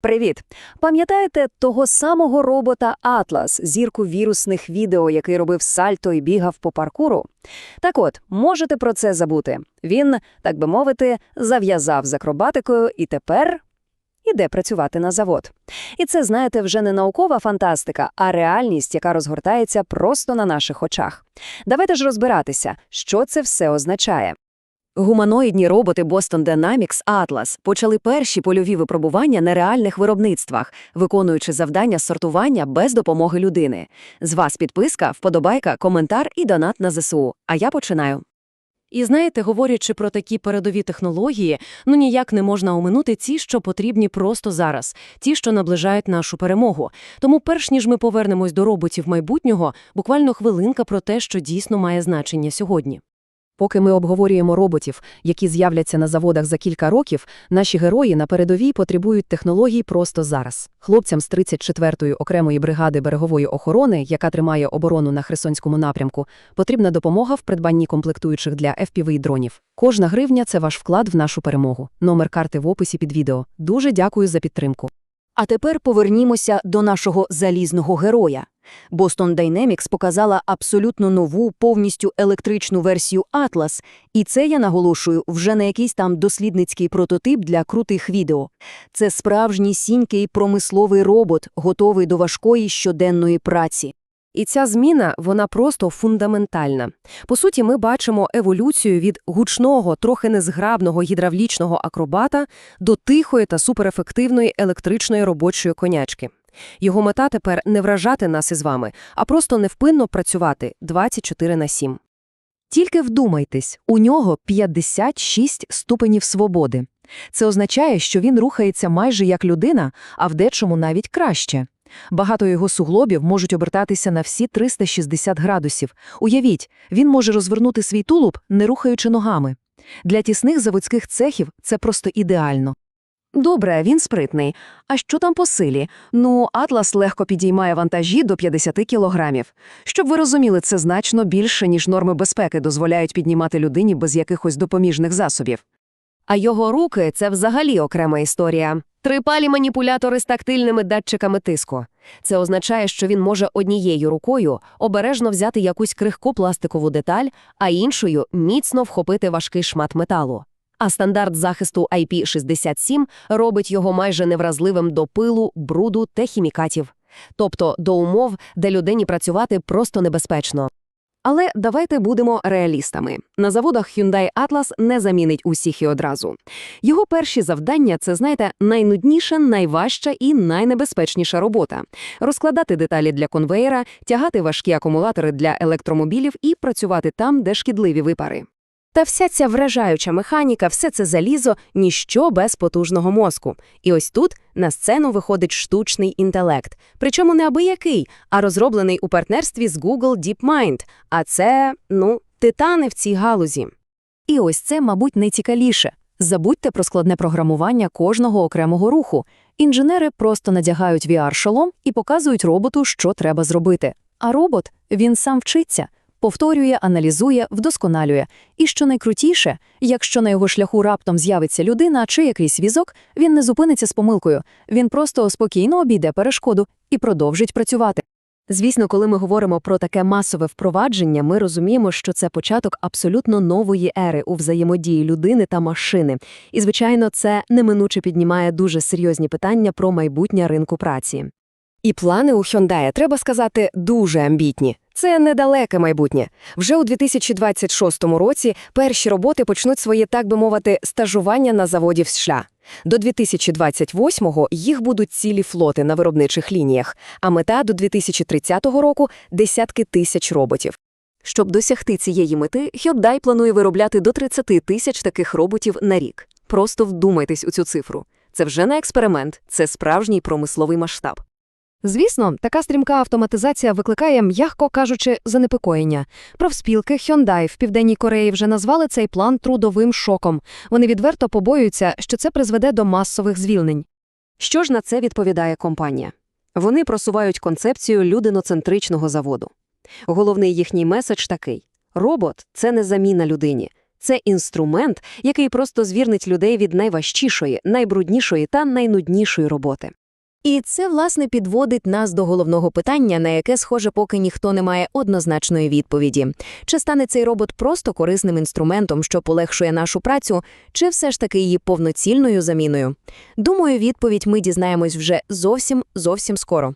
Привіт! Пам'ятаєте того самого робота Атлас, зірку вірусних відео, який робив сальто і бігав по паркуру? Так от, можете про це забути. Він, так би мовити, зав'язав з акробатикою і тепер іде працювати на завод. І це, знаєте, вже не наукова фантастика, а реальність, яка розгортається просто на наших очах. Давайте ж розбиратися, що це все означає. Гуманоїдні роботи Boston Dynamics Atlas почали перші польові випробування на реальних виробництвах, виконуючи завдання сортування без допомоги людини. З вас підписка, вподобайка, коментар і донат на ЗСУ. А я починаю. І знаєте, говорячи про такі передові технології, ну ніяк не можна оминути ті, що потрібні просто зараз, ті, що наближають нашу перемогу. Тому перш ніж ми повернемось до роботів майбутнього, буквально хвилинка про те, що дійсно має значення сьогодні. Поки ми обговорюємо роботів, які з'являться на заводах за кілька років, наші герої на передовій потребують технологій просто зараз. Хлопцям з 34-ї окремої бригади берегової охорони, яка тримає оборону на Херсонському напрямку, потрібна допомога в придбанні комплектуючих для FPV-дронів. Кожна гривня – це ваш вклад в нашу перемогу. Номер карти в описі під відео. Дуже дякую за підтримку. А тепер повернімося до нашого залізного героя. Boston Dynamics показала абсолютно нову, повністю електричну версію Atlas, і це, я наголошую, вже не якийсь там дослідницький прототип для крутих відео. Це справжній сінький промисловий робот, готовий до важкої щоденної праці. І ця зміна, вона просто фундаментальна. По суті, ми бачимо еволюцію від гучного, трохи незграбного гідравлічного акробата до тихої та суперефективної електричної робочої конячки. Його мета тепер не вражати нас із вами, а просто невпинно працювати 24 на 7. Тільки вдумайтесь, у нього 56 ступенів свободи. Це означає, що він рухається майже як людина, а в дечому навіть краще. Багато його суглобів можуть обертатися на всі 360 градусів. Уявіть, він може розвернути свій тулуб, не рухаючи ногами. Для тісних заводських цехів це просто ідеально. Добре, він спритний. А що там по силі? Ну, Атлас легко підіймає вантажі до 50 кілограмів. Щоб ви розуміли, це значно більше, ніж норми безпеки дозволяють піднімати людині без якихось допоміжних засобів. А його руки – це взагалі окрема історія. Трипалі маніпулятори з тактильними датчиками тиску. Це означає, що він може однією рукою обережно взяти якусь крихку пластикову деталь, а іншою міцно вхопити важкий шмат металу. А стандарт захисту IP67 робить його майже невразливим до пилу, бруду та хімікатів. Тобто до умов, де людині працювати просто небезпечно. Але давайте будемо реалістами. На заводах Hyundai Atlas не замінить усіх і одразу. Його перші завдання – це, знаєте, найнудніша, найважча і найнебезпечніша робота. Розкладати деталі для конвеєра, тягати важкі акумулятори для електромобілів і працювати там, де шкідливі випари. Та вся ця вражаюча механіка, все це залізо – ніщо без потужного мозку. І ось тут на сцену виходить штучний інтелект. Причому не абиякий, а розроблений у партнерстві з Google DeepMind. А це, ну, титани в цій галузі. І ось це, мабуть, найцікавіше. Забудьте про складне програмування кожного окремого руху. Інженери просто надягають VR-шолом і показують роботу, що треба зробити. А робот, він сам вчиться, повторює, аналізує, вдосконалює. І що найкрутіше, якщо на його шляху раптом з'явиться людина чи якийсь візок, він не зупиниться з помилкою, він просто спокійно обійде перешкоду і продовжить працювати. Звісно, коли ми говоримо про таке масове впровадження, ми розуміємо, що це початок абсолютно нової ери у взаємодії людини та машини. І, звичайно, це неминуче піднімає дуже серйозні питання про майбутнє ринку праці. І плани у Hyundai, треба сказати, дуже амбітні. Це недалеке майбутнє. Вже у 2026 році перші роботи почнуть своє, так би мовити, стажування на заводі в США. До 2028-го їх будуть цілі флоти на виробничих лініях, а мета до 2030 року – десятки тисяч роботів. Щоб досягти цієї мети, Hyundai планує виробляти до 30 тисяч таких роботів на рік. Просто вдумайтесь у цю цифру. Це вже не експеримент, це справжній промисловий масштаб. Звісно, така стрімка автоматизація викликає, м'яко кажучи, занепокоєння. Профспілки Hyundai в Південній Кореї вже назвали цей план трудовим шоком. Вони відверто побоюються, що це призведе до масових звільнень. Що ж на це відповідає компанія? Вони просувають концепцію людиноцентричного заводу. Головний їхній меседж такий: робот це не заміна людині, Це інструмент, який просто звірнить людей від найважчішої, найбруднішої та найнуднішої роботи. І це, власне, підводить нас до головного питання, на яке, схоже, поки ніхто не має однозначної відповіді. Чи стане цей робот просто корисним інструментом, що полегшує нашу працю, чи все ж таки її повноцільною заміною? Думаю, відповідь ми дізнаємось вже зовсім, зовсім скоро.